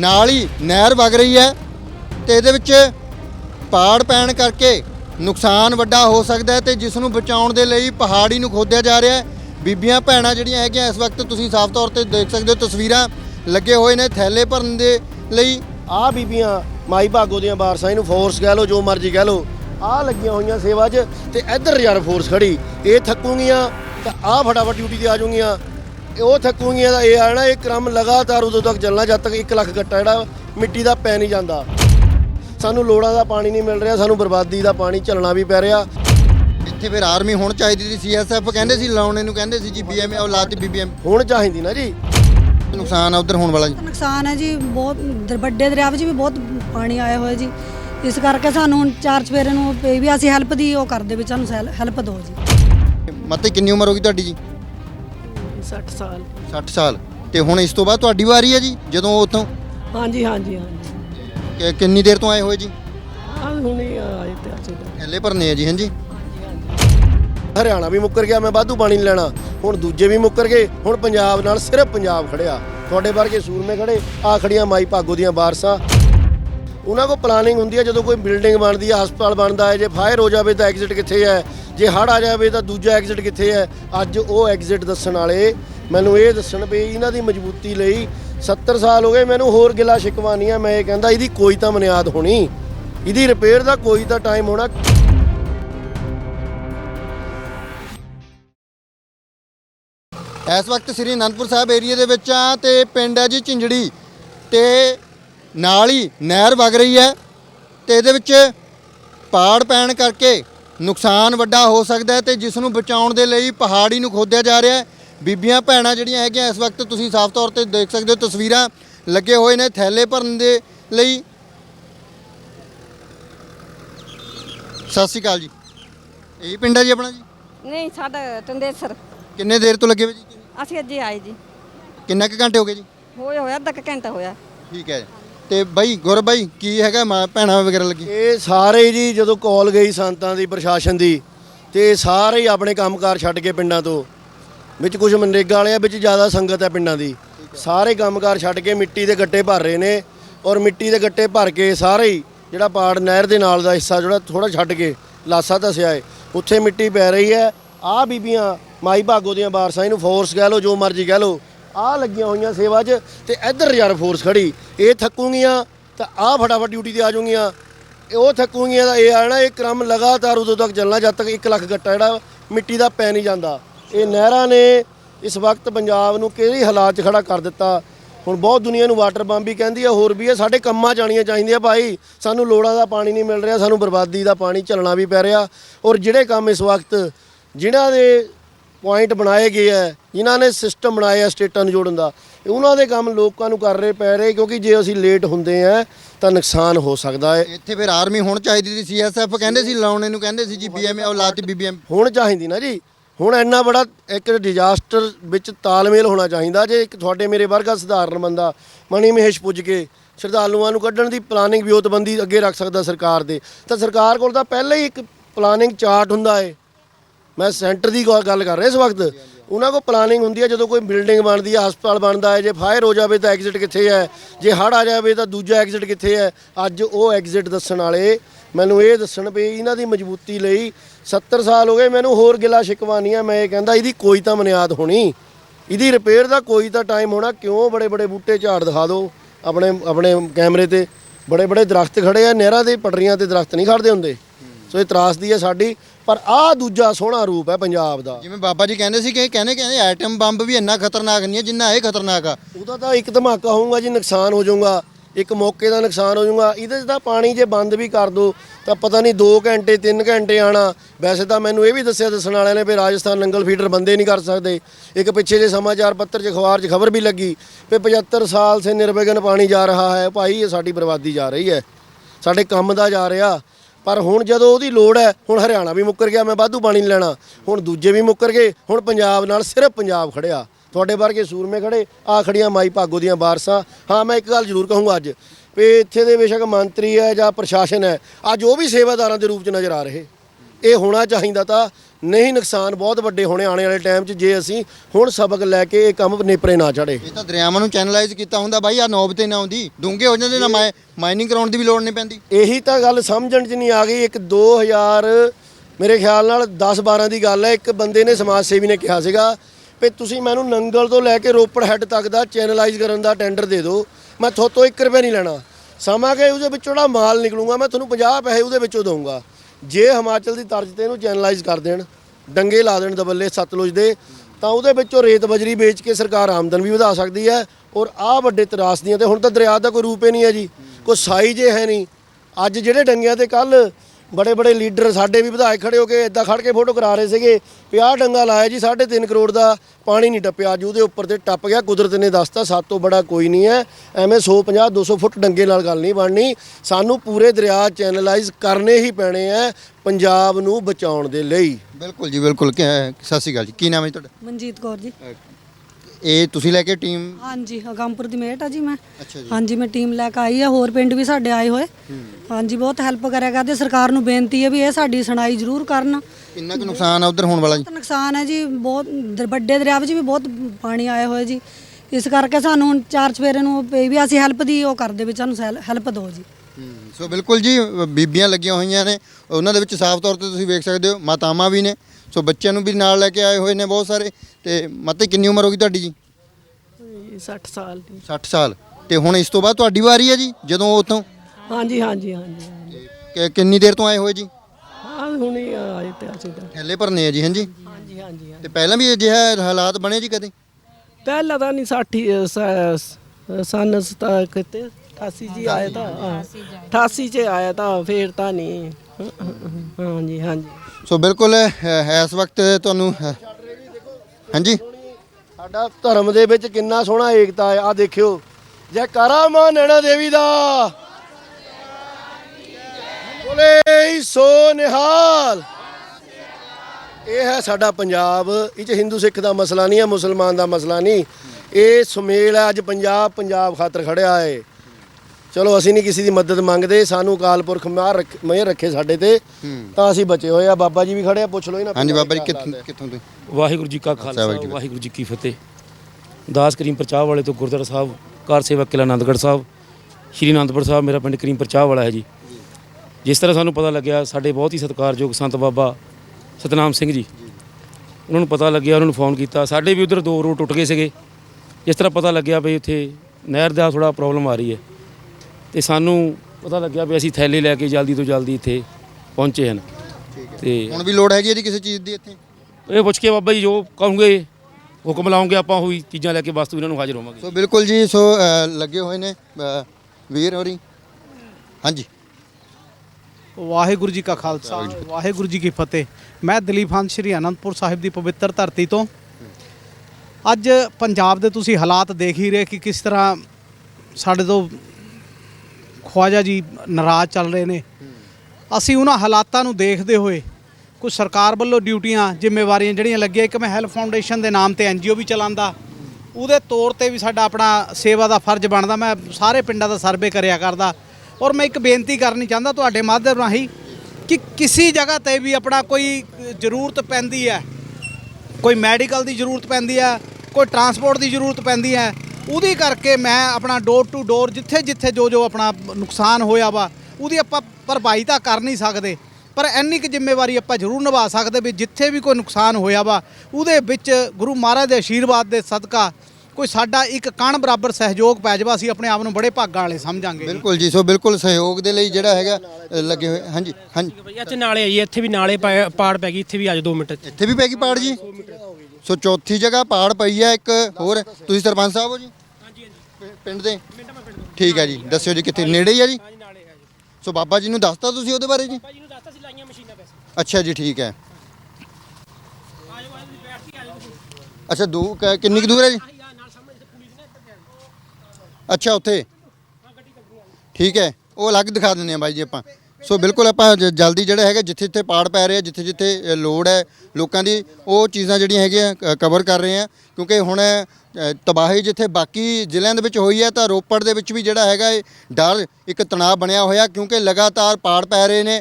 ਨਾਲ ਹੀ ਨਹਿਰ ਵਗ ਰਹੀ ਹੈ ਤੇ ਇਹਦੇ ਵਿੱਚ ਪਾੜ ਪੈਣ ਕਰਕੇ ਨੁਕਸਾਨ ਵੱਡਾ ਹੋ ਸਕਦਾ ਹੈ ਤੇ ਜਿਸ ਨੂੰ ਬਚਾਉਣ ਦੇ ਲਈ ਪਹਾੜੀ ਨੂੰ ਖੋਦਿਆ ਜਾ ਰਿਹਾ ਹੈ। ਬੀਬੀਆਂ, ਭੈਣਾਂ ਜਿਹੜੀਆਂ ਹੈਗੀਆਂ ਇਸ ਵਕਤ ਤੁਸੀਂ ਸਾਫ਼ ਤੌਰ ਤੇ ਦੇਖ ਸਕਦੇ ਹੋ, ਤਸਵੀਰਾਂ ਲੱਗੇ ਹੋਏ ਨੇ ਥੈਲੇ ਭਰਨ ਦੇ ਲਈ। ਆਹ ਬੀਬੀਆਂ, ਮਾਈ ਭਾਗੋ ਦੀਆਂ ਵਾਰਸਾਂ ਇਹਨੂੰ ਫੋਰਸ ਕਹਿ ਲਓ, ਜੋ ਮਰਜ਼ੀ ਕਹਿ ਲਓ। ਆਹ ਲੱਗੀਆਂ ਹੋਈਆਂ ਸੇਵਾ 'ਚ ਤੇ ਇੱਧਰ ਰਿਜ਼ਰਵ ਫੋਰਸ ਖੜੀ, ਇਹ ਥੱਕੂਗੀਆਂ ਤਾਂ ਆਹ ਫਟਾਫਟ ਡਿਊਟੀ ਤੇ ਆ ਜਾਊਗੀਆਂ। ਉਹ ਥੱਕੂਗੀਆਂ ਤਾਂ ਇਹ ਆਣਾ ਇਹ ਕ੍ਰਮ ਲਗਾਤਾਰ ਉਦੋਂ ਤੱਕ ਚੱਲਣਾ ਜਦ ਤੱਕ 1 ਲੱਖ ਗੱਟਾ ਜਿਹੜਾ ਮਿੱਟੀ ਦਾ ਪੈ ਨਹੀਂ ਜਾਂਦਾ। ਸਾਨੂੰ ਲੋੜਾਂ ਦਾ ਪਾਣੀ ਨਹੀਂ ਮਿਲ ਰਿਹਾ ਸਾਨੂੰ ਬਰਬਾਦੀ ਦਾ ਪਾਣੀ ਝੱਲਣਾ ਵੀ ਪੈ ਰਿਹਾ। ਇੱਥੇ ਫਿਰ ਆਰਮੀ ਹੋਣ ਚਾਹੀਦੀ ਸੀ ਸੀਐਸਐਫ ਕਹਿੰਦੇ ਸੀ ਲਾਉਣੇ ਨੂੰ ਕਹਿੰਦੇ ਸੀ ਜੀ ਬੀਐਮ ਉਹ ਲਾਤੀ ਬੀਬੀਐਮ ਹੁਣ ਚਾਹੀਦੀ ਨਾ ਜੀ। ਨੁਕਸਾਨ ਆ ਉਧਰ ਹੋਣ ਵਾਲਾ ਜੀ। ਨੁਕਸਾਨ ਹੈ ਜੀ ਬਹੁਤ ਦਰ- ਵੱਡੇ ਦਰਿਆ ਵਿੱਚ ਵੀ ਬਹੁਤ ਪਾਣੀ ਆਇਆ ਹੋਇਆ ਜੀ। ਇਸ ਕਰਕੇ ਸਾਨੂੰ ਹੁਣ ਚਾਰ ਚਫੇਰੇ ਨੂੰ ਵੀ ਵੀ ਅਸੀਂ ਹੈਲਪ ਦੀ ਉਹ ਕਰਦੇ ਵੀ ਸਾਨੂੰ ਹੈਲਪ ਦਿਓ ਜੀ। ਮਤੇ ਕਿੰਨੀ ਉਮਰ ਹੋ ਗਈ ਤੁਹਾਡੀ ਜੀ? 60 ਸਾਲ। 60 ਸਾਲ। ਤੇ ਹੁਣ ਇਸ ਤੋਂ ਬਾਅਦ ਤੁਹਾਡੀ ਵਾਰੀ ਹੈ ਜੀ ਜਦੋਂ ਉੱਥੋਂ? ਹਾਂਜੀ ਹਾਂਜੀ ਹਾਂਜੀ। ਕਿ- ਕਿੰਨੀ ਦੇਰ ਤੋਂ ਆਏ ਹੋਏ ਜੀ? ਆ ਹੁਣੇ ਆਏ ਤੇ ਅੱਜ ਦਾ ਥੈਲੇ ਭਰਨੇ ਆ ਜੀ ਹਾਂਜੀ? ਹਰਿਆਣਾ ਵੀ ਮੁੱਕਰ ਗਿਆ ਮੈਂ ਵਾਧੂ ਪਾਣੀ ਨਹੀਂ ਲੈਣਾ। ਹੁਣ ਦੂਜੇ ਵੀ ਮੁੱਕਰ ਗਏ ਹੁਣ ਪੰਜਾਬ ਨਾਲ ਸਿਰਫ ਪੰਜਾਬ ਖੜਿਆ। ਤੁਹਾਡੇ ਵਰਗੇ ਸੂਰਮੇ ਖੜੇ ਆ ਖੜੀਆਂ ਮਾਈ ਭਾਗੋ ਦੀਆਂ ਵਾਰਸਾਂ ਉਹਨਾਂ ਕੋਲ ਪਲਾਨਿੰਗ ਹੁੰਦੀ ਹੈ, ਜਦੋਂ ਕੋਈ ਬਿਲਡਿੰਗ ਬਣਦੀ ਹੈ, ਹਸਪਤਾਲ ਬਣਦਾ ਹੈ, ਜੇ ਫਾਇਰ ਹੋ ਜਾਵੇ ਤਾਂ ਐਗਜ਼ਿਟ ਕਿੱਥੇ ਹੈ, ਜੇ ਹੜ ਆ ਜਾਵੇ ਤਾਂ ਦੂਜਾ ਐਗਜ਼ਿਟ ਕਿੱਥੇ ਹੈ, ਅੱਜ ਉਹ ਐਗਜ਼ਿਟ ਦੱਸਣ ਵਾਲੇ, ਮੈਨੂੰ ਇਹ ਦੱਸਣ ਵੀ ਇਹਨਾਂ ਦੀ ਮਜ਼ਬੂਤੀ ਲਈ 70 ਸਾਲ ਹੋ ਗਏ, ਮੈਨੂੰ ਹੋਰ ਗਿਲਾ ਸ਼ਿਕਵਾ ਨਹੀਂ ਹੈ ਮੈਂ ਇਹ ਕਹਿੰਦਾ ਇਹਦੀ ਕੋਈ ਤਾਂ ਬੁਨਿਆਦ ਹੋਣੀ, ਇਹਦੀ ਰਿਪੇਅਰ ਦਾ ਕੋਈ ਤਾਂ ਟਾਈਮ ਹੋਣਾ। ਇਸ ਵਕਤ ਸ੍ਰੀ ਅਨੰਦਪੁਰ ਸਾਹਿਬ ਏਰੀਆ ਦੇ ਵਿੱਚ ਆ ਤੇ ਪਿੰਡ ਹੈ ਜੀ ਝਿੰਜੜੀ ਤੇ ਨਾਲ ਹੀ ਨਹਿਰ ਵਗ ਰਹੀ ਹੈ ਤੇ ਇਹਦੇ ਵਿੱਚ ਪਾੜ ਪੈਣ ਕਰਕੇ ਨੁਕਸਾਨ ਵੱਡਾ ਹੋ ਸਕਦਾ ਹੈ ਤੇ ਜਿਸ ਨੂੰ ਬਚਾਉਣ ਦੇ ਲਈ ਪਹਾੜੀ ਨੂੰ ਖੋਦਿਆ ਜਾ ਰਿਹਾ ਹੈ। ਬੀਬੀਆਂ ਭੈਣਾਂ ਜਿਹੜੀਆਂ ਹੈਗੀਆਂ ਇਸ ਵਕਤ ਤੁਸੀਂ ਸਾਫ਼ ਤੌਰ ਤੇ ਦੇਖ ਸਕਦੇ ਹੋ ਤਸਵੀਰਾਂ ਲੱਗੇ ਹੋਏ ਨੇ ਥੈਲੇ ਭਰਨ ਦੇ ਲਈ। ਸਤਿ ਸ਼੍ਰੀ ਅਕਾਲ ਜੀ। ਇਹ ਪਿੰਡ ਹੈ ਜੀ ਆਪਣਾ ਜੀ? ਨਹੀਂ ਸਾਡਾ ਟੰਡੇਸਰ। ਕਿੰਨੇ ਦੇਰ ਤੋਂ ਲੱਗੇ ਹੋਏ ਜੀ? ਅਸੀਂ ਅੱਜੇ ਆਏ ਜੀ। ਕਿੰਨੇ ਕੁ ਘੰਟੇ ਹੋ ਗਏ ਜੀ? ਹੋਇਆ ਹੋਇਆ ਅੱਧਾ ਕੁ ਘੰਟਾ ਹੋਇਆ। ਠੀਕ ਹੈ। ਤੇ ਬਾਈ, ਗੁਰ ਬਾਈ, ਕੀ ਹੈਗਾ ਮਾਂ, ਭੈਣਾਂ ਵਗੈਰਾ ਲੱਗੀ? ਇਹ ਸਾਰੇ ਜੀ ਜਦੋਂ ਕਾਲ ਗਈ ਸੰਤਾਂ ਦੀ, ਪ੍ਰਸ਼ਾਸਨ ਦੀ, ਤੇ ਸਾਰੇ ਹੀ ਆਪਣੇ ਕੰਮਕਾਰ ਛੱਡ ਕੇ ਪਿੰਡਾਂ ਤੋਂ। ਵਿੱਚ ਕੁਝ ਮਨਰੇਗਾ ਵਾਲੇ ਆ ਵਿੱਚ ਜ਼ਿਆਦਾ ਸੰਗਤ ਹੈ ਪਿੰਡਾਂ ਦੀ। ਸਾਰੇ ਕੰਮਕਾਰ ਛੱਡ ਕੇ ਮਿੱਟੀ ਦੇ ਗੱਟੇ ਭਰ ਰਹੇ ਨੇ ਔਰ ਮਿੱਟੀ ਦੇ ਗੱਟੇ ਭਰ ਕੇ ਸਾਰੇ ਹੀ ਜਿਹੜਾ ਪਾੜ ਨਹਿਰ ਦੇ ਨਾਲ ਦਾ ਹਿੱਸਾ ਜਿਹੜਾ ਥੋੜਾ ਛੱਡ ਕੇ ਲਾਸਾ ਧਸਿਆ ਏ। ਉੱਥੇ ਮਿੱਟੀ ਪੈ ਰਹੀ ਹੈ। ਆਹ ਬੀਬੀਆਂ ਮਾਈ ਭਾਗੋ ਦੀਆਂ ਵਾਰਸਾਂ, ਇਹਨੂੰ ਫੋਰਸ ਕਹਿ ਲਓ, ਜੋ ਮਰਜ਼ੀ ਕਹਿ ਲਓ ਆਹ ਲੱਗੀਆਂ ਹੋਈਆਂ ਸੇਵਾ 'ਚ ਤੇ ਇੱਧਰ ਰਿਜ਼ਰਵ ਫੋਰਸ ਖੜੀ। ਇਹ ਥੱਕੂਗੀਆਂ ਤਾਂ ਆਹ ਫਟਾਫਟ ਡਿਊਟੀ ਤੇ ਆ ਜਾਊਗੀਆਂ। ਉਹ ਥੱਕੂਗੀਆਂ ਦਾ ਇਹ ਆਣਾ ਇਹ ਕ੍ਰਮ ਲਗਾਤਾਰ ਉਦੋਂ ਤੱਕ ਚੱਲਣਾ, ਜਦ ਤੱਕ 1 ਲੱਖ ਗੱਟਾ ਜਿਹੜਾ ਮਿੱਟੀ ਦਾ ਪੈ ਨਹੀਂ ਜਾਂਦਾ। ਇਹ ਨਹਿਰਾਂ ਨੇ ਇਸ ਵਕਤ ਪੰਜਾਬ ਨੂੰ ਕਿਹੜੀ ਹਾਲਾਤ 'ਚ ਖੜਾ ਕਰ ਦਿੱਤਾ? ਹੁਣ ਬਹੁਤ ਦੁਨੀਆ ਨੂੰ ਵਾਟਰ ਬੰਬ ਵੀ ਕਹਿੰਦੀ ਹੈ ਹੋਰ ਵੀ ਹੈ ਸਾਡੇ ਕੰਮਾਂ ਜਾਣੀਆਂ ਚਾਹੀਦੀਆਂ ਭਾਈ। ਸਾਨੂੰ ਲੋੜਾਂ ਦਾ ਪਾਣੀ ਨਹੀਂ ਮਿਲ ਰਿਹਾ, ਸਾਨੂੰ ਬਰਬਾਦੀ ਦਾ ਪਾਣੀ ਝੱਲਣਾ ਵੀ ਪੈ ਰਿਹਾ। ਔਰ ਜਿਹੜੇ ਕੰਮ ਇਸ ਵਕਤ, ਜਿਨ੍ਹਾਂ ਦੇ ਪੁਆਇੰਟ ਬਣਾਏ ਗਏ ਹੈ ਜਿਨ੍ਹਾਂ ਨੇ ਸਿਸਟਮ ਬਣਾਏ ਆ ਸਟੇਟਾਂ ਨੂੰ ਜੋੜਨ ਦਾ। ਉਹਨਾਂ ਦੇ ਕੰਮ ਲੋਕਾਂ ਨੂੰ ਕਰ ਰਹੇ ਪੈ ਰਹੇ ਕਿਉਂਕਿ ਜੇ ਅਸੀਂ ਲੇਟ ਹੁੰਦੇ ਆ ਤਾਂ ਨੁਕਸਾਨ ਹੋ ਸਕਦਾ ਹੈ। ਇੱਥੇ ਫਿਰ ਆਰਮੀ ਹੋਣ ਚਾਹੀਦੀ ਸੀ ਸੀਐਸਐਫ ਕਹਿੰਦੇ ਸੀ ਲਾਉਣੇ ਨੂੰ ਕਹਿੰਦੇ ਸੀ ਜੀ ਬੀਐਮ ਲਾਤੀ ਬੀਬੀਐਮ ਹੁਣ ਚਾਹੀਦੀ ਨਾ ਜੀ। ਹੁਣ ਇੰਨਾ ਬੜਾ ਇੱਕ ਡਿਜ਼ਾਸਟਰ ਵਿੱਚ ਤਾਲਮੇਲ ਹੋਣਾ ਚਾਹੀਦਾ ਜੇ ਇੱਕ ਤੁਹਾਡੇ ਮੇਰੇ ਵਰਗਾ ਸਧਾਰਨ ਬੰਦਾ ਮਣੀ ਮਹੇਸ਼ ਪੁੱਜ ਕੇ ਸ਼ਰਧਾਲੂਆਂ ਨੂੰ ਕੱਢਣ ਦੀ ਪਲਾਨਿੰਗ ਵਿਉਂਤਬੰਦੀ ਅੱਗੇ ਰੱਖ ਸਕਦਾ ਸਰਕਾਰ ਦੇ। ਤਾਂ ਸਰਕਾਰ ਕੋਲ ਤਾਂ ਪਹਿਲਾਂ ਹੀ ਇੱਕ ਪਲਾਨਿੰਗ ਚਾਰਟ ਹੁੰਦਾ ਏ ਮੈਂ ਸੈਂਟਰ ਦੀ ਗੱਲ ਗੱਲ ਕਰ ਰਿਹਾ ਇਸ ਵਕਤ। ਉਹਨਾਂ ਕੋਲ ਪਲਾਨਿੰਗ ਹੁੰਦੀ ਹੈ ਜਦੋਂ ਕੋਈ ਬਿਲਡਿੰਗ ਬਣਦੀ ਹੈ ਹਸਪਤਾਲ ਬਣਦਾ ਹੈ, ਜੇ ਫਾਇਰ ਹੋ ਜਾਵੇ ਤਾਂ ਐਗਜ਼ਿਟ ਕਿੱਥੇ ਹੈ? ਜੇ ਹੜ ਆ ਜਾਵੇ ਤਾਂ ਦੂਜਾ ਐਗਜ਼ਿਟ ਕਿੱਥੇ ਹੈ? ਅੱਜ ਉਹ ਐਗਜ਼ਿਟ ਦੱਸਣ ਵਾਲੇ, ਮੈਨੂੰ ਇਹ ਦੱਸਣ ਵੀ ਇਹਨਾਂ ਦੀ ਮਜ਼ਬੂਤੀ ਲਈ 70 ਸਾਲ ਹੋ ਗਏ ਮੈਨੂੰ ਹੋਰ ਗਿਲਾ ਸ਼ਿਕਵਾ ਨਹੀਂ ਹੈ ਮੈਂ ਇਹ ਕਹਿੰਦਾ ਇਹਦੀ ਕੋਈ ਤਾਂ ਬੁਨਿਆਦ ਹੋਣੀ। ਇਹਦੀ ਰਿਪੇਅਰ ਦਾ ਕੋਈ ਤਾਂ ਟਾਈਮ ਹੋਣਾ, ਕਿਉਂ ਬੜੇ ਬੜੇ ਬੂਟੇ ਝਾੜ ਦਿਖਾ ਦਿਓ ਆਪਣੇ ਆਪਣੇ ਕੈਮਰੇ ਤੇ। ਬੜੇ ਬੜੇ ਦਰਖਤ ਖੜੇ ਆ, ਨਹਿਰਾਂ ਦੇ ਪਟਰੀਆਂ ਤੇ ਦਰਖਤ ਨਹੀਂ ਖੜਦੇ ਹੁੰਦੇ। ਸੋ ਇਹ ਤਰਾਸਦੀ ਹੈ ਸਾਡੀ। ਪਰ ਆਹ ਦੂਜਾ ਸੋਹਣਾ ਰੂਪ ਹੈ ਪੰਜਾਬ ਦਾ। ਜਿਵੇਂ ਬਾਬਾ ਜੀ ਕਹਿੰਦੇ ਸੀ ਕਿ ਕਹਿੰਦੇ ਕਹਿੰਦੇ ਐਟਮ ਬੰਬ ਵੀ ਇੰਨਾ ਖਤਰਨਾਕ ਨਹੀਂ ਹੈ ਜਿੰਨਾ ਇਹ ਖਤਰਨਾਕ ਆ। ਉਹਦਾ ਤਾਂ ਇੱਕ ਧਮਾਕਾ ਹੋਊਗਾ ਜੀ ਨੁਕਸਾਨ ਹੋ ਜਾਊਗਾ। ਇੱਕ ਮੌਕੇ ਦਾ ਨੁਕਸਾਨ ਹੋ ਜਾਊਗਾ। ਇਹਦੇ 'ਚ ਤਾਂ ਪਾਣੀ ਜੇ ਬੰਦ ਵੀ ਕਰ ਦੋ ਤਾਂ ਪਤਾ ਨਹੀਂ 2 ਘੰਟੇ 3 ਘੰਟੇ ਆਣਾ। ਵੈਸੇ ਤਾਂ ਮੈਨੂੰ ਇਹ ਵੀ ਦੱਸਿਆ ਦੱਸਣ ਵਾਲਿਆਂ ਨੇ ਵੀ ਰਾਜਸਥਾਨ ਨੰਗਲ ਫੀਡਰ ਬੰਦੇ ਨਹੀਂ ਕਰ ਸਕਦੇ। ਇੱਕ ਪਿੱਛੇ ਜੇ ਸਮਾਚਾਰ ਪੱਤਰ 'ਚ ਅਖਬਾਰ 'ਚ ਖਬਰ ਵੀ ਲੱਗੀ ਵੀ 75 ਸਾਲ ਸੇ ਨਿਰਵਿਘਨ ਪਾਣੀ ਜਾ ਰਿਹਾ ਹੈ। ਭਾਈ ਇਹ ਸਾਡੀ ਬਰਬਾਦੀ ਜਾ ਰਹੀ ਹੈ। ਸਾਡੇ ਕੰਮ ਦਾ ਜਾ ਰਿਹਾ। ਪਰ ਹੁਣ ਜਦੋਂ ਉਹਦੀ ਲੋੜ ਹੈ, ਹੁਣ ਹਰਿਆਣਾ ਵੀ ਮੁੱਕਰ ਗਿਆ, ਮੈਂ ਵਾਧੂ ਪਾਣੀ ਨਹੀਂ ਲੈਣਾ। ਹੁਣ ਦੂਜੇ ਵੀ ਮੁੱਕਰ ਗਏ, ਹੁਣ ਪੰਜਾਬ ਨਾਲ ਸਿਰਫ ਪੰਜਾਬ ਖੜਿਆ। ਤੁਹਾਡੇ ਵਰਗੇ ਸੂਰਮੇ ਖੜੇ ਆ ਖੜੀਆਂ ਮਾਈ ਭਾਗੋ ਦੀਆਂ ਵਾਰਸਾਂ ਹਾਂ, ਮੈਂ ਇੱਕ ਗੱਲ ਜ਼ਰੂਰ ਕਹੂੰਗਾ ਅੱਜ ਵੀ ਇੱਥੇ ਦੇ ਬੇਸ਼ੱਕ ਮੰਤਰੀ ਹੈ ਜਾਂ ਪ੍ਰਸ਼ਾਸਨ ਹੈ, ਅੱਜ ਉਹ ਵੀ ਸੇਵਾਦਾਰਾਂ ਦੇ ਰੂਪ 'ਚ ਨਜ਼ਰ ਆ ਰਹੇ। ਇਹ ਹੋਣਾ ਚਾਹੀਦਾ ਤਾਂ ਨਹੀਂ ਨੁਕਸਾਨ ਬਹੁਤ ਵੱਡੇ ਹੋਣੇ ਆਉਣੇ ਵਾਲੇ ਟਾਈਮ 'ਚ ਜੇ ਅਸੀਂ ਹੁਣ ਸਬਕ ਲੈ ਕੇ ਇਹ ਕੰਮ ਨੇਪਰੇ ਨਾ ਚੜੇ ਇਹ ਤਾਂ ਦਰਿਆਵਾਂ ਨੂੰ ਚੈਨਲਾਈਜ਼ ਕੀਤਾ ਹੁੰਦਾ ਬਾਈ ਆ ਨੌਬ ਤੇ ਨਾ ਆਉਂਦੀ। ਡੂੰਘੇ ਹੋ ਜਾਂਦੇ ਨਾ ਮਾਈਨਿੰਗ ਕਰਾਉਣ ਦੀ ਵੀ ਲੋੜ ਨਹੀਂ ਪੈਂਦੀ। ਇਹੀ ਤਾਂ ਗੱਲ ਸਮਝਣ 'ਚ ਨਹੀਂ ਆ ਗਈ। ਇੱਕ 2000 ਮੇਰੇ ਖਿਆਲ ਨਾਲ 10 12 ਦੀ ਗੱਲ ਹੈ। ਇੱਕ ਬੰਦੇ ਨੇ ਸਮਾਜ ਸੇਵੀ ਨੇ ਕਿਹਾ ਸੀਗਾ ਵੀ ਤੁਸੀਂ ਮੈਨੂੰ ਨੰਗਲ ਤੋਂ ਲੈ ਕੇ ਰੋਪੜ ਹੈੱਡ ਤੱਕ ਦਾ ਚੈਨਲਾਈਜ਼ ਕਰਨ ਦਾ ਟੈਂਡਰ ਦੇ ਦਿਓ। ਮੈਂ ਤੁਹਾਤੋਂ 1 ਰੁਪਏ ਨਹੀਂ ਲੈਣਾ। ਸਮਾਂ ਕਿ ਉਹਦੇ ਵਿੱਚੋਂ ਜਿਹੜਾ ਮਾਲ ਨਿਕਲੂਗਾ ਮੈਂ ਤੁਹਾਨੂੰ 50 ਪੈਸੇ ਉਹਦੇ ਵਿੱਚੋਂ ਦਊਂਗਾ। ਜੇ ਹਿਮਾਚਲ ਦੀ ਤਰਜ਼ ਤੇ ਇਹਨੂੰ ਚੈਨਲਾਈਜ਼ ਕਰ ਦੇਣ, ਡੰਗੇ ਲਾ ਦੇਣ ਦਬੱਲੇ ਸਤਲੁਜ ਦੇ, ਤਾਂ ਉਹਦੇ ਵਿੱਚੋਂ ਰੇਤ ਬਜਰੀ ਵੇਚ ਕੇ ਸਰਕਾਰ ਆਮਦਨ ਵੀ ਵਧਾ ਸਕਦੀ ਹੈ ਔਰ ਆਹ ਵੱਡੇ ਤਰਾਸ ਦੀਆਂ ਤੇ ਹੁਣ ਤਾਂ ਦਰਿਆ ਦਾ ਕੋਈ ਰੂਪ ਹੀ ਨਹੀਂ ਹੈ ਜੀ, ਕੋਈ ਸਾਈਜ਼ ਹੀ ਹੈ ਨਹੀਂ। ਅੱਜ ਜਿਹੜੇ ਡੰਗਿਆਂ ਤੇ ਕੱਲ ਬੜੇ ਬੜੇ ਲੀਡਰ ਸਾਡੇ ਵੀ ਵਿਧਾਇਕ ਖੜੇ ਹੋ ਕੇ ਇਦਾਂ ਖੜ ਕੇ ਫੋਟੋ ਕਰਾ ਰਹੇ ਸੀਗੇ ਵੀ ਆਹ ਡੰਗਾ ਲਾਇਆ ਜੀ 3.5 ਕਰੋੜ ਦਾ ਪਾਣੀ ਨਹੀਂ ਟੱਪਿਆ। ਅੱਜ ਉਹਦੇ ਉੱਪਰ ਤੇ ਟੱਪ ਗਿਆ। ਕੁਦਰਤ ਨੇ ਦੱਸਤਾ ਸਭ ਤੋਂ ਬੜਾ ਕੋਈ ਨਹੀਂ ਹੈ। ਐਵੇਂ 150 200 ਫੁੱਟ ਡੰਗੇ ਨਾਲ ਗੱਲ ਨਹੀਂ ਬਣਨੀ। ਸਾਨੂੰ ਪੂਰੇ ਦਰਿਆ ਚੈਨਲਾਈਜ਼ ਕਰਨੇ ਹੀ ਪੈਣੇ ਆ ਪੰਜਾਬ ਨੂੰ ਬਚਾਉਣ ਦੇ ਲਈ। ਬਿਲਕੁਲ ਜੀ ਬਿਲਕੁਲ। ਸਤਿ ਸ਼੍ਰੀ ਅਕਾਲ ਜੀ। ਕੀ ਨਾਮ ਹੈ ਜੀ ਤੁਹਾਡਾ? ਮਨਜੀਤ ਕੌਰ ਜੀ। ਇਹ ਤੁਸੀਂ ਲੈ ਕੇ ਟੀਮ ਹਾਂਜੀ ਹਗੰਪੁਰ ਦੀ ਮੇਟ ਆ ਜੀ ਮੈਂ। ਅੱਛਾ ਜੀ। ਹਾਂਜੀ ਮੈਂ ਟੀਮ ਲੈ ਕੇ ਆਈ ਆ ਹੋਰ ਪਿੰਡ ਵੀ ਸਾਡੇ ਆਏ ਹੋਏ। ਹਾਂਜੀ ਬਹੁਤ ਹੈਲਪ ਕਰਿਆ ਕਰਦੇ ਸਰਕਾਰ ਨੂੰ ਬੇਨਤੀ ਹੈ ਵੀ ਇਹ ਸਾਡੀ ਸੁਣਾਈ ਜ਼ਰੂਰ ਕਰਨ। ਕਿੰਨਾ ਕੁ ਨੁਕਸਾਨ ਆ ਉਧਰ ਹੋਣ ਵਾਲਾ ਜੀ? ਬਹੁਤ ਨੁਕਸਾਨ ਹੈ ਜੀ ਬਹੁਤ ਦਰ- ਵੱਡੇ ਦਰਿਆ ਵਿੱਚ ਵੀ ਬਹੁਤ ਪਾਣੀ ਆਇਆ ਹੋਇਆ ਜੀ। ਇਸ ਕਰਕੇ ਸਾਨੂੰ ਹੁਣ ਚਾਰ ਚਫੇਰੇ ਨੂੰ ਵੀ ਵੀ ਅਸੀਂ ਹੈਲਪ ਦੀ ਉਹ ਕਰਦੇ ਵੀ ਸਾਨੂੰ ਹੈਲਪ ਦਿਓ ਜੀ। ਸੋ ਬਿਲਕੁਲ ਜੀ ਬੀਬੀਆਂ ਲੱਗੀਆਂ ਹੋਈਆਂ ਨੇ। ਉਹਨਾਂ ਦੇ ਵਿੱਚ ਸਾਫ਼ ਤੌਰ ਤੇ ਤੁਸੀਂ ਵੇਖ ਸਕਦੇ ਹੋ ਮਾਤਾਵਾਂ ਵੀ ਨੇ। ਸੋ ਬੱਚਿਆਂ ਨੂੰ ਵੀ ਨਾਲ ਲੈ ਕੇ ਆਏ ਹੋਏ ਨੇ ਬਹੁਤ ਸਾਰੇ ਤੇ ਮਾਤੇ ਕਿੰਨੀ ਉਮਰ ਹੋ ਗਈ ਤੁਹਾਡੀ ਜੀ? ਇਹ 60 ਸਾਲ ਦੀ। 60 ਸਾਲ। ਤੇ ਹੁਣ ਇਸ ਤੋਂ ਬਾਅਦ ਤੁਹਾਡੀ ਵਾਰੀ ਹੈ ਜੀ ਜਦੋਂ ਉਤੋਂ ਹਾਂਜੀ ਹਾਂਜੀ ਹਾਂਜੀ ਹਾਂਜੀ। ਕਿ- ਕਿੰਨੀ ਦੇਰ ਤੋਂ ਆਏ ਹੋਏ ਜੀ? ਹਾਂ ਹੁਣੇ ਆਏ ਤੇ ਅਸੀਂ ਤਾਂ। ਥੈਲੇ ਭਰਨੇ ਆ ਜੀ ਹਾਂਜੀ? ਹਾਂਜੀ ਹਾਂਜੀ ਤੇ ਪਹਿਲਾਂ ਵੀ ਅਜਿਹਾ ਹਾਲਾਤ ਬਣੇ ਜੀ ਕਦੇ? ਪਹਿਲਾਂ ਤਾਂ ਨਹੀਂ 60 ਸਨ ਸਤਾ ਕਿਤੇ 88 ਜੀ ਆਇਆ ਤਾਂ ਹਾਂ। 88 ਚ ਆਇਆ ਤਾਂ ਫੇਰ ਤਾਂ ਨਹੀਂ। ਹਾਂਜੀ ਹਾਂਜੀ। ਸੋ ਬਿਲਕੁਲ ਅ, ਇਸ ਵਕਤ ਤੁਹਾਨੂੰ ਅ, ਹਾਂਜੀ? ਸਾਡਾ ਧਰਮ ਦੇ ਵਿੱਚ ਕਿੰਨਾ ਸੋਹਣਾ ਏਕਤਾ ਹੈ ਆ ਦੇਖਿਓ। ਜੈਕਾਰਾ ਮਾਂ ਨੈਣਾ ਦੇਵੀ ਦਾ। ਬੋਲੇ ਸੋ ਨਿਹਾਲ। ਇਹ ਹੈ ਸਾਡਾ ਪੰਜਾਬ। ਇਹ ਚ ਹਿੰਦੂ ਸਿੱਖ ਦਾ ਮਸਲਾ ਨਹੀਂ ਹੈ ਮੁਸਲਮਾਨ ਦਾ ਮਸਲਾ ਨਹੀਂ। ਇਹ ਸੁਮੇਲ ਹੈ ਅੱਜ ਪੰਜਾਬ ਪੰਜਾਬ ਖਾਤਰ ਖੜਿਆ ਹੈ। ਚਲੋ ਅਸੀਂ ਨਹੀਂ ਕਿਸੇ ਦੀ ਮਦਦ ਮੰਗਦੇ ਸਾਨੂੰ ਅਕਾਲ ਪੁਰਖ ਮਾਰ ਰੱਖ ਮਿਹਰ ਰੱਖੇ ਸਾਡੇ ਤੇ ਤਾਂ ਅਸੀਂ ਬਚੇ ਹੋਏ ਆ। ਬਾਬਾ ਜੀ ਵੀ ਖੜੇ ਆ ਪੁੱਛ ਲਓ ਇਹਨਾਂ ਹਾਂਜੀ ਬਾਬਾ ਜੀ ਕਿੱਥੋਂ। ਕਿੱਥੋਂ ਤੋਂ ਵਾਹਿਗੁਰੂ ਜੀ ਕਾ ਖਾਲਸਾ ਵਾਹਿਗੁਰੂ ਜੀ। ਵਾਹਿਗੁਰੂ ਜੀ ਕੀ ਫਤਿਹ। ਦਾਸ ਕਰੀਮ ਪ੍ਰਚਾਹ ਵਾਲੇ ਤੋਂ ਗੁਰਦੁਆਰਾ ਸਾਹਿਬ ਕਾਰ ਸੇਵਾ ਕਿਲਾ ਆਨੰਦਗੜ੍ਹ ਸਾਹਿਬ ਸ਼੍ਰੀ ਅਨੰਦਪੁਰ ਸਾਹਿਬ ਮੇਰਾ ਪਿੰਡ ਕਰੀਮ ਪ੍ਰਚਾਹ ਵਾਲਾ ਹੈ ਜੀ। ਜਿਸ ਤਰ੍ਹਾਂ ਸਾਨੂੰ ਪਤਾ ਲੱਗਿਆ ਸਾਡੇ ਬਹੁਤ ਹੀ ਸਤਿਕਾਰਯੋਗ ਸੰਤ ਬਾਬਾ ਸਤਨਾਮ ਸਿੰਘ ਜੀ। ਉਹਨਾਂ ਨੂੰ ਪਤਾ ਲੱਗਿਆ ਉਹਨਾਂ ਨੂੰ ਫੋਨ ਕੀਤਾ। ਸਾਡੇ ਵੀ ਉਧਰ ਦੋ ਰੋਡ ਟੁੱਟ ਗਏ ਸੀਗੇ। ਜਿਸ ਤਰ੍ਹਾਂ ਪਤਾ ਲੱਗਿਆ ਵੀ ਉੱਥੇ ਨਹਿਰ ਦਾ ਥੋੜਾ ਪ੍ਰੋਬਲਮ ਆ ਰਹੀ ਹੈ। ਤੇ ਸਾਨੂੰ ਪਤਾ ਲੱਗਿਆ ਵੀ ਅਸੀਂ ਥੈਲੇ ਲੈ ਕੇ ਜਲਦੀ ਤੋਂ ਜਲਦੀ ਇੱਥੇ ਪਹੁੰਚੇ ਹਨ। ਤੇ ਹੁਣ ਵੀ ਲੋੜ ਹੈਗੀ ਹੈ ਜੀ ਕਿਸੇ ਚੀਜ਼ ਦੀ ਇੱਥੇ? ਇਹ ਪੁੱਛ ਕੇ ਬਾਬਾ ਜੀ ਜੋ ਕਹੋਗੇ ਹੁਕਮ ਲਾਉਂਗੇ ਆਪਾਂ ਉਹੀ ਚੀਜ਼ਾਂ ਲੈ ਕੇ ਵਸਤੂ ਇਹਨਾਂ ਨੂੰ ਹਾਜ਼ਰ ਹੋਵਾਂਗੇ। ਸੋ ਬਿਲਕੁਲ ਜੀ ਸੋ ਲੱਗੇ ਹੋਏ ਨੇ ਵੀਰ ਹੋਰੀ। ਹਾਂਜੀ। ਵਾਹਿਗੁਰੂ ਜੀ ਕਾ ਖਾਲਸਾ ਵਾਹਿਗੁਰੂ ਜੀ ਕੀ ਫਤਿਹ। ਮੈਂ ਦਲੀਪ ਹੰਸ ਸ਼੍ਰੀ ਅਨੰਦਪੁਰ ਸਾਹਿਬ ਦੀ ਪਵਿੱਤਰ ਧਰਤੀ ਤੋਂ। ਅੱਜ ਪੰਜਾਬ ਦੇ ਤੁਸੀਂ ਹਾਲਾਤ ਦੇਖ ਹੀ ਰਹੇ ਕਿ ਕਿਸ ਤਰ੍ਹਾਂ ਸਾਡੇ ਤੋਂ ਖਵਾਜਾ ਜੀ ਨਾਰਾਜ਼ ਚੱਲ ਰਹੇ ਨੇ। ਅਸੀਂ ਉਹਨਾਂ ਹਾਲਾਤਾਂ ਨੂੰ ਦੇਖਦੇ ਹੋਏ ਕੁਝ ਸਰਕਾਰ ਵੱਲੋਂ ਡਿਊਟੀਆਂ, ਜ਼ਿੰਮੇਵਾਰੀਆਂ ਜਿਹੜੀਆਂ ਲੱਗੀਆਂ, ਇੱਕ ਮੈਂ ਹੈਲਪ ਫਾਊਂਡੇਸ਼ਨ ਦੇ ਨਾਮ ਤੇ ਐਨਜੀਓ ਵੀ ਚਲਾਉਂਦਾ। ਉਹਦੇ ਤੌਰ ਤੇ ਵੀ ਸਾਡਾ ਆਪਣਾ ਸੇਵਾ ਦਾ ਫਰਜ਼ ਬਣਦਾ। ਮੈਂ ਸਾਰੇ ਪਿੰਡਾਂ ਦਾ ਸਰਵੇ ਕਰਿਆ ਕਰਦਾ। ਔਰ ਮੈਂ ਇੱਕ ਬੇਨਤੀ ਕਰਨੀ ਚਾਹੁੰਦਾ ਤੁਹਾਡੇ ਮਾਧਿਅਮ ਰਾਹੀਂ ਕਿ ਕਿਸੇ ਜਗ੍ਹਾ ਤੇ ਵੀ ਆਪਣਾ ਕੋਈ ਜ਼ਰੂਰਤ ਪੈਂਦੀ ਹੈ, ਕੋਈ ਮੈਡੀਕਲ ਦੀ ਜ਼ਰੂਰਤ ਪੈਂਦੀ ਹੈ, ਕੋਈ ਟਰਾਂਸਪੋਰਟ ਦੀ ਜ਼ਰੂਰਤ ਪੈਂਦੀ ਹੈ ਉਹਦੀ ਕਰਕੇ ਮੈਂ ਆਪਣਾ ਡੋਰ ਟੂ ਡੋਰ ਜਿੱਥੇ ਜਿੱਥੇ ਜੋ ਜੋ ਆਪਣਾ ਨੁਕਸਾਨ ਹੋਇਆ ਵਾ ਉਹਦੀ ਆਪਾਂ ਭਰਪਾਈ ਤਾਂ ਕਰ ਨਹੀਂ ਸਕਦੇ। ਪਰ ਇੰਨੀ ਕੁ ਜ਼ਿੰਮੇਵਾਰੀ ਆਪਾਂ ਜ਼ਰੂਰ ਨਿਭਾ ਸਕਦੇ ਵੀ ਜਿੱਥੇ ਵੀ ਕੋਈ ਨੁਕਸਾਨ ਹੋਇਆ ਵਾ ਉਹਦੇ ਵਿੱਚ ਗੁਰੂ ਮਹਾਰਾਜ ਦੇ ਆਸ਼ੀਰਵਾਦ ਦੇ ਸਦਕਾ ਕੋਈ ਸਾਡਾ ਇੱਕ ਕਣ ਬਰਾਬਰ ਸਹਿਯੋਗ ਪੈ ਜਾਵਾ ਅਸੀਂ ਆਪਣੇ ਆਪ ਨੂੰ ਬੜੇ ਭਾਗਾਂ ਵਾਲੇ ਸਮਝਾਂਗੇ। ਬਿਲਕੁਲ ਜੀ ਸੋ ਬਿਲਕੁਲ ਸਹਿਯੋਗ ਦੇ ਲਈ ਜਿਹੜਾ ਹੈਗਾ ਲੱਗੇ ਹੋਏ ਹਾਂਜੀ ਹਾਂਜੀ। ਭਈਆ ਇੱਥੇ ਨਾਲੇ ਆਈ ਇੱਥੇ ਵੀ ਨਾਲੇ ਪੈ- ਪਾੜ ਪੈ ਗਈ ਇੱਥੇ ਵੀ ਅੱਜ 2 ਮਿੰਟ। ਚ ਇੱਥੇ ਵੀ ਪੈ ਗਈ ਪਾੜ ਜੀ? ਸੋ ਚੌਥੀ ਜਗ੍ਹਾ ਪਾੜ ਪਈ ਹੈ ਇੱਕ ਹੋਰ ਤੁਸੀਂ ਸਰਪੰਚ ਸਾਹਿਬ ਹੋ ਜੀ? ਪਿੰਡ ਦੇ? ਠੀਕ ਹੈ ਜੀ ਦੱਸਿਓ ਜੀ ਕਿੱਥੇ? ਨੇੜੇ ਹੀ ਆ ਜੀ? ਸੋ ਬਾਬਾ ਜੀ ਨੂੰ ਦੱਸਤਾ ਤੁਸੀਂ ਉਹਦੇ ਬਾਰੇ ਜੀ? ਭਾਜੀ ਨੂੰ ਦੱਸਤਾ ਸੀ ਲਾਈਆਂ ਮਸ਼ੀਨਾਂ ਪੈਸੇ ਅੱਛਾ ਜੀ ਠੀਕ ਹੈ। ਅੱਛਾ ਦੂ ਕ- ਕਿੰਨੀ ਕੁ ਦੂਰ ਹੈ ਜੀ? ਅੱਛਾ ਉੱਥੇ। ਠੀਕ ਹੈ ਉਹ ਅਲੱਗ ਦਿਖਾ ਦਿੰਦੇ ਆ ਬਾਈ ਜੀ ਆਪਾਂ। ਸੋ ਬਿਲਕੁਲ ਆਪਾਂ ਜ- ਜਲਦੀ ਜਿਹੜਾ ਹੈਗਾ ਜਿੱਥੇ ਜਿੱਥੇ ਪਾੜ ਪੈ ਰਿਹਾ ਜਿੱਥੇ ਜਿੱਥੇ ਅ, ਲੋੜ ਹੈ ਲੋਕਾਂ ਦੀ ਉਹ ਚੀਜ਼ਾਂ ਜਿਹੜੀਆਂ ਹੈਗੀਆਂ ਕਵਰ ਕਰ ਰਹੇ ਆ। ਕਿਉਂਕਿ ਹੁਣ ਤਬਾਹੀ ਜਿੱਥੇ ਬਾਕੀ ਜ਼ਿਲ੍ਹਿਆਂ ਦੇ ਵਿੱਚ ਹੋਈ ਹੈ ਤਾਂ ਰੋਪੜ ਦੇ ਵਿੱਚ ਵੀ ਜਿਹੜਾ ਹੈਗਾ ਇਹ ਡਰ ਇੱਕ ਤਣਾਅ ਬਣਿਆ ਹੋਇਆ ਕਿਉਂਕਿ ਲਗਾਤਾਰ ਪਾੜ ਪੈ ਰਹੇ ਨੇ।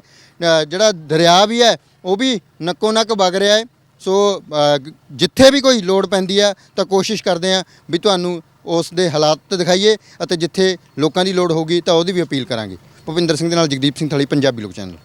ਜਿਹੜਾ ਦਰਿਆ ਵੀ ਹੈ ਉਹ ਵੀ ਨੱਕੋ ਨੱਕ ਵਗ ਰਿਹਾ ਹੈ। ਸੋ ਜਿੱਥੇ ਵੀ ਕੋਈ ਲੋੜ ਪੈਂਦੀ ਹੈ ਤਾਂ ਕੋਸ਼ਿਸ਼ ਕਰਦੇ ਆ ਵੀ ਤੁਹਾਨੂੰ ਉਸ ਦੇ ਹਾਲਾਤ ਦਿਖਾਈਏ ਅਤੇ ਜਿੱਥੇ ਲੋਕਾਂ ਦੀ ਲੋੜ ਹੋਗੀ ਤਾਂ ਉਹਦੀ ਵੀ ਅਪੀਲ ਕਰਾਂਗੇ। ਭੁਪਿੰਦਰ ਸਿੰਘ ਦੇ ਨਾਲ ਜਗਦੀਪ ਸਿੰਘ ਥਲੀ ਪੰਜਾਬੀ ਲੋਕ ਚੈਨਲ।